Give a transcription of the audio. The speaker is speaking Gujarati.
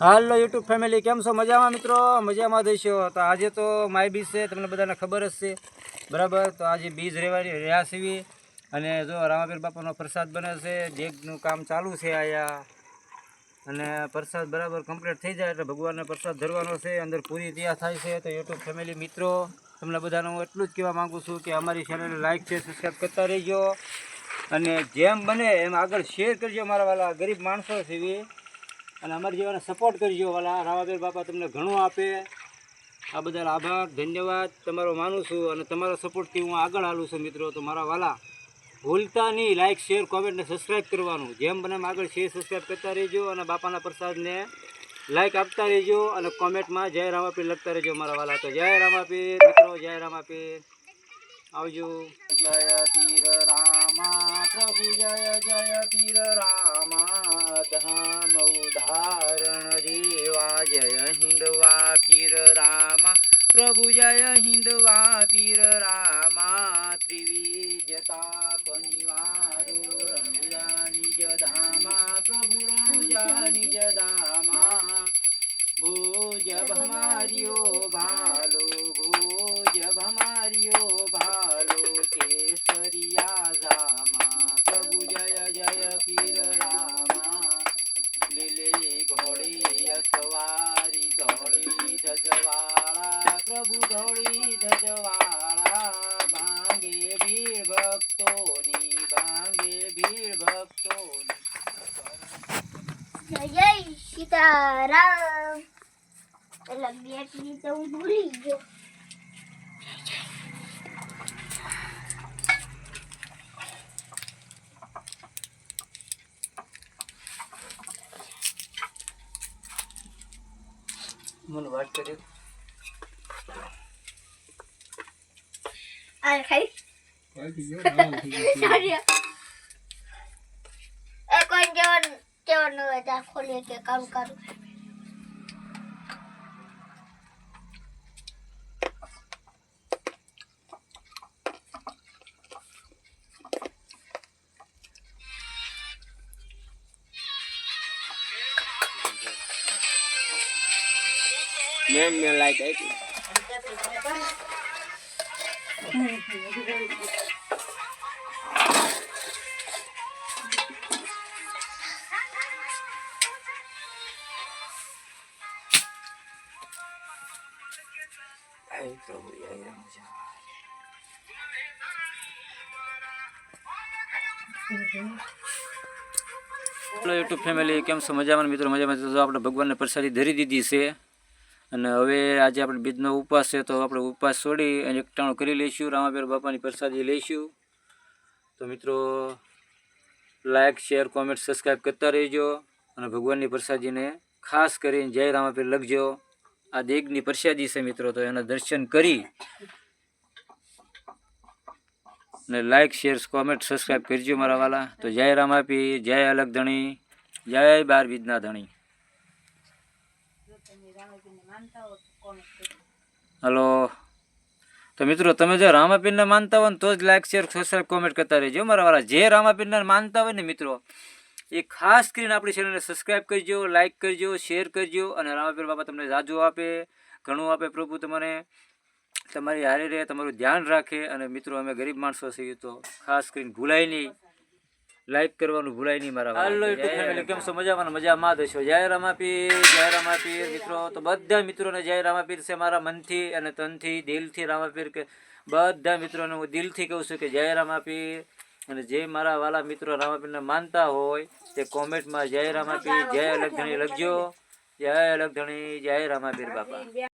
હાલો યુટ્યુબ ફેમિલી, કેમ છો? મજામાં મિત્રો? મજામાં દઈશો તો આજે તો માય બીજ છે, તમને બધાને ખબર જ છે. બરાબર? તો આજે બીજ રહેવાની રહ્યા સીવી અને જો રામાપીર બાપાનો પ્રસાદ બને છે ડેગનું કામ ચાલુ છે અહીંયા અને પ્રસાદ બરાબર કમ્પ્લીટ થઈ જાય એટલે ભગવાનને પ્રસાદ ધરવાનો છે, અંદર પૂરી તૈયાર થાય છે. તો યુટ્યુબ ફેમિલી મિત્રો, તમને બધાને હું એટલું જ કહેવા માગું છું કે અમારી ચેનલને લાઈક છે સબસ્ક્રાઈબ કરતા રહીજો. અને જેમ બને એમ આગળ શેર કરજો મારા વાલા ગરીબ માણસો છે અને અમારી જેવાને સપોર્ટ કરજો. વાલા રાવાબેર બાપા તમને ઘણું આપે. આ બદલ આભાર, ધન્યવાદ. તમારો માનું છું અને તમારા સપોર્ટથી હું આગળ હાલું છું મિત્રો. તો મારા વાલા, ભૂલતા નહીં. લાઇક શેર કોમેન્ટ ને સબસ્ક્રાઈબ કરવાનું. જેમ બને આગળ શેર સબસ્ક્રાઈબ કરતા રહેજો અને બાપાના પ્રસાદને લાઈક આપતા રહેજો અને કોમેન્ટમાં જય રામાપીર લખતા રહેજો મારા વાલા. તો જય રામાપીર, મિત્રો, જય રામાપીર. આવજો. જય તીર રામા, પ્રભુ જય જય તીર રામા. ધામ ઉદાહરણ દેવા જય હિન્દવા પીર રામા. પ્રભુ જય હિન્દવા પીર રામા. ત્રિવિજતા પનિવારો રણુજા નિજ ધામા. પ્રભુ રણુજા નિજ ધામા. ભોજ ભમાર્યો ભાલો, ભોજ ભમાર્યો સવારી ધોળી ધજવાળા, પ્રભુ ધોળી ધજવાળા, ભાંગે ભીડ ભક્તોની, ભાંગે ભીડ ભક્તોની. જય સીતારામ. એટલે બેટરી તો હું ભૂલી ગયો. મને વાત કરી. આ ખાઈ. એ કોઈ જવાનું જવાનું હોય ત્યાં ખોલીએ કે કામ કરું. મેં મેં લાઈક આપી હેલો યુટ્યુબ ફેમિલી કેમ છો? મજામાં મિત્રો? મજામાં? તો આપણે ભગવાનને પ્રસાદી ધરી દીધી છે. અને હવે આજે આપણે બીજનો ઉપવાસ છે, તો આપણે ઉપવાસ છોડી અને એકટાણું કરી લઈશું. રામાપીર બાપાની પ્રસાદી લઈશું. તો મિત્રો લાઈક શેર કોમેન્ટ સબસ્ક્રાઈબ કરતા રહેજો અને ભગવાનની પ્રસાદીને ખાસ કરીને જય રામાપીર લખજો. આ દેગની પ્રસાદી છે મિત્રો, તો એના દર્શન કરી અને લાઈક શેર કોમેન્ટ સબસ્ક્રાઈબ કરજો મારા વાલા. તો જય રામાપી, જય અલગ ધણી જય બાર બીજના ધણી હલો. તો મિત્રો, તમે જો રામાપીરને માનતા હોય ને તો જ લાઈક શેર સબસ્ક્રાઈબ કોમેન્ટ કરતા રહેજો. મારા વાળા જે રામાપીરને માનતા હોય ને મિત્રો, એ ખાસ કરીને આપણી ચેનલને સબસ્ક્રાઈબ કરજો લાઈક કરજો શેર કરજો અને રામાપીર બાબા તમને જાજુ આપે, ઘણું આપે પ્રભુ તમને. તમારી હારે રહે, તમારું ધ્યાન રાખે અને મિત્રો, અમે ગરીબ માણસો છીએ તો ખાસ કરીને ભૂલાય નહીં. લાઈક કરવાનું ભૂલાય નહીં મારા હાલો યુટ્યુબ ફેમિલી કેમ છો? મજામાં મજામાં? દેશો જય રામાપીર જય રામાપીર મિત્રો. તો બધા મિત્રોને જય રામાપીર છે મારા મનથી અને તનથી દિલથી રામાપીર કે બધા મિત્રોને હું દિલથી કહું છું કે જય રામાપીર અને જે મારા વાલા મિત્રો રામાપીરને માનતા હોય તે કોમેન્ટમાં જય રામાપીર જય અલગધણી લખજો. જય અલગ ધણી જય રામાપીર બાપા.